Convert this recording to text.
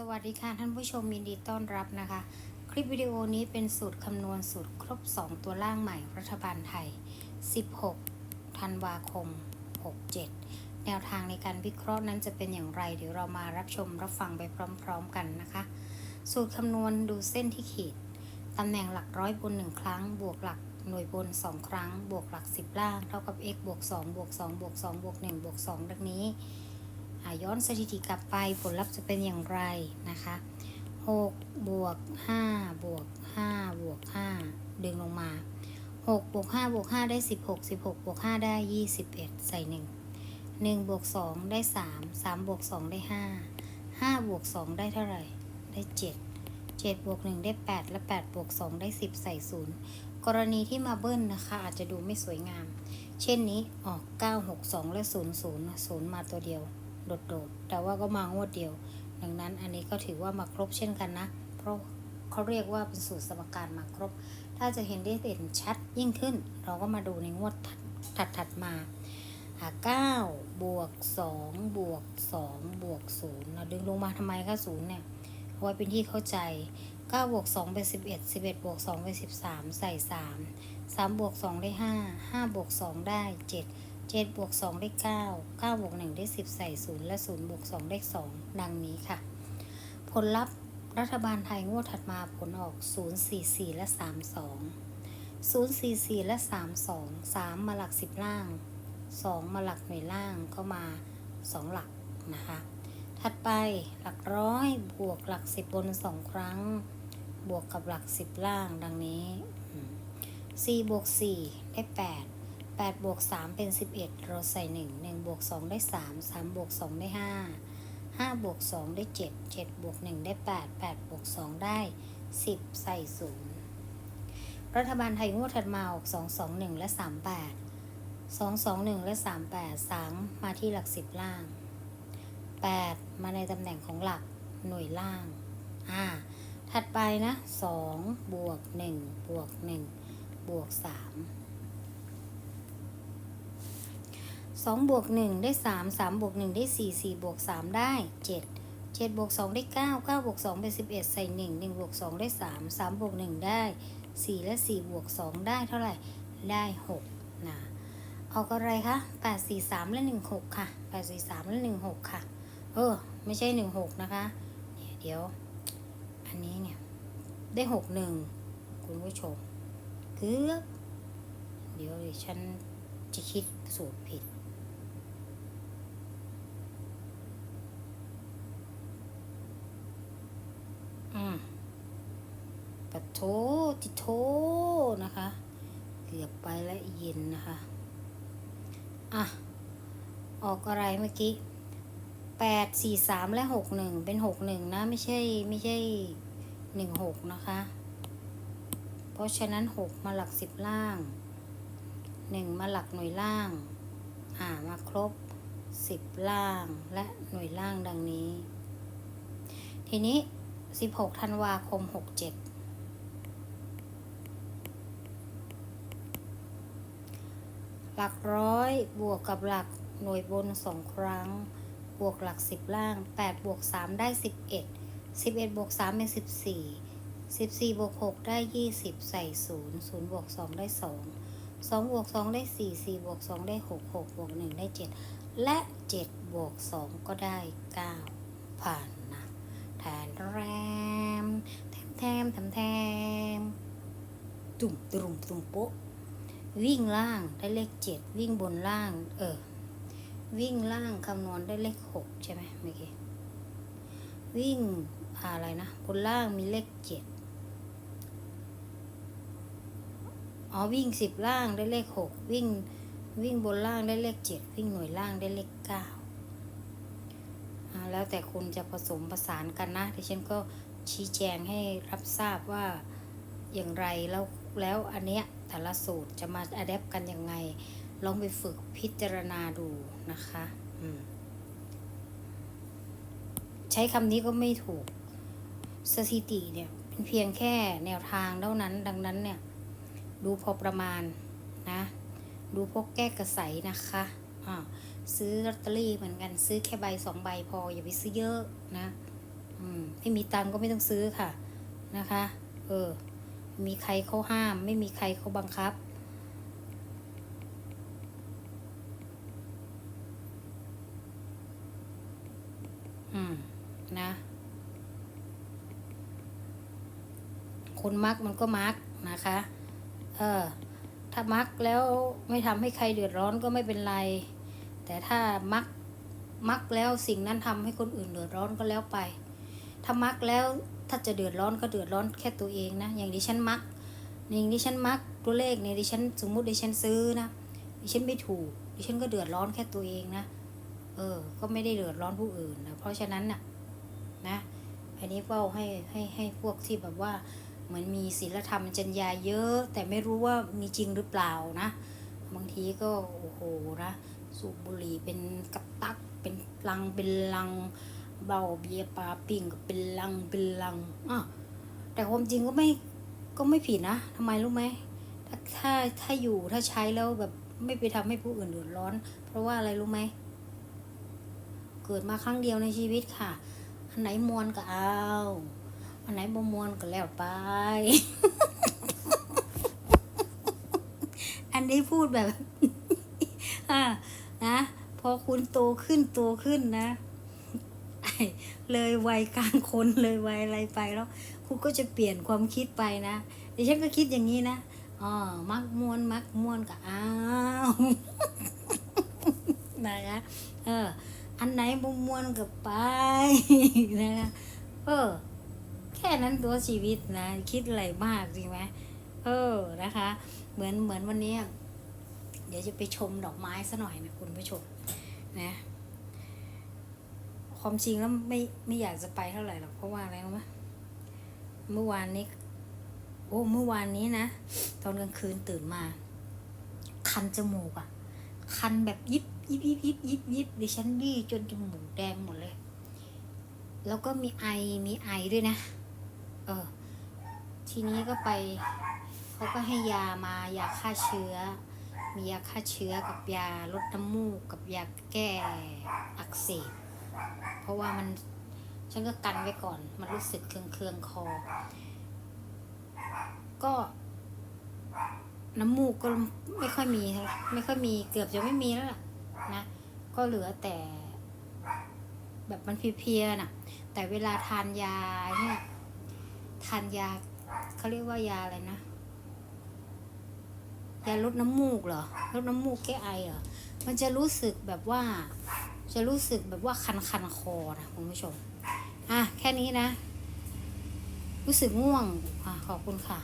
สวัสดีค่ะท่านผู้ชมยินดีต้อนรับนะคะ คลิปวิดีโอนี้เป็นสูตรคำนวณสูตรครบ 2 ตัวล่างใหม่รัฐบาลไทย 16 ธันวาคม 67 แนวทางในการวิเคราะห์นั้นจะเป็นอย่างไร เดี๋ยวเรามารับชมรับฟังไปพร้อมๆกันนะคะ สูตรคำนวณดูเส้นที่ขีด ตำแหน่งหลักร้อยบน 1 ครั้ง บวกหลักหน่วยบน 2 ครั้ง บวกหลัก 10 ล่าง เท่ากับ x บวก2บวก2บวก2บวก1บวก2ดังนี้ ย้อนสถิติกลับไปผลลัพธ์จะเป็นอย่างไรนะคะ6บวก5บวก5บวก5ดึงลงมา6บวก5บวก5ได้ 16 16บวก5ได้ 21 ใส่ 1 1บวก2ได้ 3 3บวก2ได้ 5 5บวก2ได้เท่าไหร่ ได้ 7 7บวก1ได้ 8 และ 8 บวก2ได้ 10 ใส่ 0 กรณีที่มาเบิ้ลนะคะ อาจจะดูไม่สวยงาม เช่นนี้ออก 962 และ 00 0 มาตัวเดียว โดดๆ แต่ว่าก็มางวดเดียว ดังนั้นอันนี้ก็ถือว่ามาครบเช่นกันนะ เพราะเขาเรียกว่าเป็นสูตรสมการมาครบ ถ้าจะเห็นได้เด่นชัดยิ่งขึ้น เราก็มาดูในงวดถัดถดๆมาหา9บวก2บวก2บวก0เราดึงลงมาทำไมคะ0เนี่ยเอาไว้เป็นที่เข้าใจ9บวก2เป็น11 11บวก2เป็น13ใส่3 3บวก2ได้5 5บวก2ได้ 7 7บวก2ได้9 9บวก1ได้10ใส่0และ0บวก2ได้2ดังนี้ค่ะ ผลลัพธ์รัฐบาลไทยงวดถัดมาผลออก044และ32 044และ32 3มาหลัก10ล่าง2มาหลักหน่วยล่างก็มา2หลักนะคะ ถัดไปหลักร้อยบวกหลัก10บน2ครั้ง บวกกับหลัก10ล่างดังนี้อืม4บวก4ได้8 8บวก3เป็น 11 เราใส่ 1 1บวก2ได้ 3 3บวก2ได้ 5 5บวก2ได้ 7 7บวก1ได้ 8 8บวก2ได้ 10 ใส่ 0 รัฐบาลไทยงวดถัดมาออก221 และ 38 221 และ 38 3 มาที่หลัก 10 ล่าง 8 มาในตำแหน่งของหลักหน่วยล่างอ่าถัดไปนะ 2 บวก 1 บวก 1 บวก 3 สองบวกหนึ่งได้สามสามบวกหนึ่งได้สี่สี่บวกสามได้เจ็ดเจ็ดบวกสองได้เก้าเก้าบวกสองเป็นสิบเอ็ดใส่หนึ่งหนึ่งบวกสองได้สามสามบวกหนึ่งได้สี่และสี่บวกสองได้เท่าไหร่ ได้หกนะเอากอะไรคะแปดสี่สามและหนึ่งหกค่ะแปดสี่สามและหนึ่งหกค่ะ เออ ไม่ใช่หนึ่งหกนะคะเนี่ยเดี๋ยว อันนี้เนี่ย ได้หกหนึ่งคุณผู้ชม เกือบ เดี๋ยวดิฉันจะคิดสูตรผิด อืมปะโถติโถนะคะ เกือบไปแล้วเย็นนะคะ อะ ออกอะไรเมื่อกี้แปดสี่สามและหกหนึ่งเป็นหกหนึ่งนะ ไม่ใช่ไม่ใช่หนึ่งหกนะคะ เพราะฉะนั้นหกมาหลักสิบล่างหนึ่งมาหลักหน่วยล่าง อ่ามาครบสิบล่างและหน่วยล่างดังนี้ ทีนี้ 16ธันวาคม 67 หลักร้อยบวกกับหลักหน่วยบน 2 ครั้ง บวกหลัก 10 ล่าง 8 บวก 3 ได้ 11 11 บวก 3 เป็น 14 14 บวก 6 ได้ 20 ใส่ 0 0 บวก 2 ได้ 2 2 บวก 2 ได้ 4 4 บวก 2 ได้ 6 6 บวก 1 ได้ 7 และ 7 บวก 2 ก็ได้ 9 ผ่าน นะแทนแรมแทมแทมแทมแทมตุ่มตุ่มตุ่มโป๊ะวิ่งล่างได้เลขเจ็ดวิ่งบนล่าง เออ วิ่งล่างคำนวณได้เลขหกใช่ไหมเมื่อกี้วิ่งอะไรนะบนล่างมีเลขเจ็ดอ๋อวิ่งสิบล่างได้เลขหกวิ่งวิ่งบนล่างได้เลขเจ็ดวิ่งหน่วยล่างได้เลขเก้า แล้วแต่คุณจะผสมผสานกันนะดิฉันก็ชี้แจงให้รับทราบว่าอย่างไรแล้วแล้วอันเนี้ยแต่ละสูตรจะมาอัดแอปกันยังไง ลองไปฝึกพิจารณาดูนะคะใช้คำนี้ก็ไม่ถูกสถิติเนี่ยเป็นเพียงแค่แนวทางเท่านั้น ดังนั้นเนี่ย ดูพอประมาณนะ ดูพวกแก้กระใสนะคะ ซื้อลอตเตอรี่เหมือนกันซื้อแค่ใบสองใบพออย่าไปซื้อเยอะนะมไม่มีตังก็ไม่ต้องซื้อค่ะนะคะ เออ มีใครเขาห้าม ไม่มีใครเขาบังคับ อืม นะ คนมักมันก็มักนะคะ เออ ถ้ามักแล้วไม่ทำให้ใครเดือดร้อนก็ไม่เป็นไร แต่ถ้ามักมักแล้วสิ่งนั้นทำให้คนอื่นเดือดร้อนก็แล้วไป ถ้ามักแล้วถ้าจะเดือดร้อนก็เดือดร้อนแค่ตัวเองนะ อย่างดิฉันมักอย่างดิฉันมักตัวเลขเนี่ยดิฉันสมมุติดิฉันซื้อนะดิฉันไม่ถูกดิฉันก็เดือดร้อนแค่ตัวเองนะ เออ ก็ไม่ได้เดือดร้อนผู้อื่นนะ เพราะฉะนั้นน่ะนะอันนี้เป้าให้ให้ให้พวกที่แบบว่าเหมือนมีศีลธรรมจรรยาเยอะ แต่ไม่รู้ว่ามีจริงหรือเปล่านะ บางทีก็โอ้โหนะ สูบบุหรี่เป็นกับตักเป็นลังเป็นลัง เบาเบียปลาปิ่งก็เป็นลังเป็นลังอะแต่ความจริงก็ไม่ก็ไม่ผิดนะทำไมรู้ไหมถ้าถ้าถ้าอยู่ถ้าใช้แล้วแบบไม่ไปทำให้ผู้อื่นเดือดร้อน เพราะว่าอะไรรู้ไหมเกิดมาครั้งเดียวในชีวิตค่ะ อันไหนมวนก็เอา อันไหนบ่มวนก็แล้วไป อันนี้พูดแบบ อ่า นะ พอคุณโตขึ้นโตขึ้นนะเลยวัยกลางคนเลยวัยอะไรไปแล้ว คุณก็จะเปลี่ยนความคิดไปนะดิฉันก็คิดอย่างนี้นะอ๋อมักมวนมักมวนก็อ้าวนะคะเออ อันไหนบ่มวนก็ไปนะคะเออ แค่นั้นตัวชีวิตนะ คิดอะไรมากจริงไหมเออนะคะ เหมือนเหมือนวันนี้ เดี๋ยวจะไปชมดอกไม้ซะหน่อยนะคุณผู้ชมนะความจริงแล้วไม่ไม่อยากจะไปเท่าไหร่หรอกเพราะว่าอะไรรู้ไหมเมื่อวานนี้โอ้เมื่อวานนี้นะ ตอนกลางคืนตื่นมา คันจมูกอะคันแบบยิบยิบยิบยิบยิบยิบดิฉันบี้จนจมูกแดงหมดเลย แล้วก็มีไอมีไอด้วยนะ เออ ทีนี้ก็ไป เขาก็ให้ยามายาฆ่าเชื้อ มียาฆ่าเชื้อกับยาลดน้ำมูกกับยาแก้อักเสบ เพราะว่ามันฉันก็กันไว้ก่อน มันรู้สึกเคืองเคืองคอ ก็ น้ำมูกก็ไม่ค่อยมี ไม่ค่อยมีเกือบจะไม่มีแล้วล่ะนะ ก็เหลือแต่ แบบมันเพียๆน่ะ แต่เวลาทานยาเนี่ย ทานยาเขาเรียกว่ายาอะไรนะ ยาลดน้ำมูกเหรอลดน้ำมูกแก้ไอเหรอมันจะรู้สึกแบบว่า จะรู้สึกแบบว่าคันคันคอนะคุณผู้ชมอะแค่นี้นะ รู้สึกง่วงอะขอบคุณค่ะ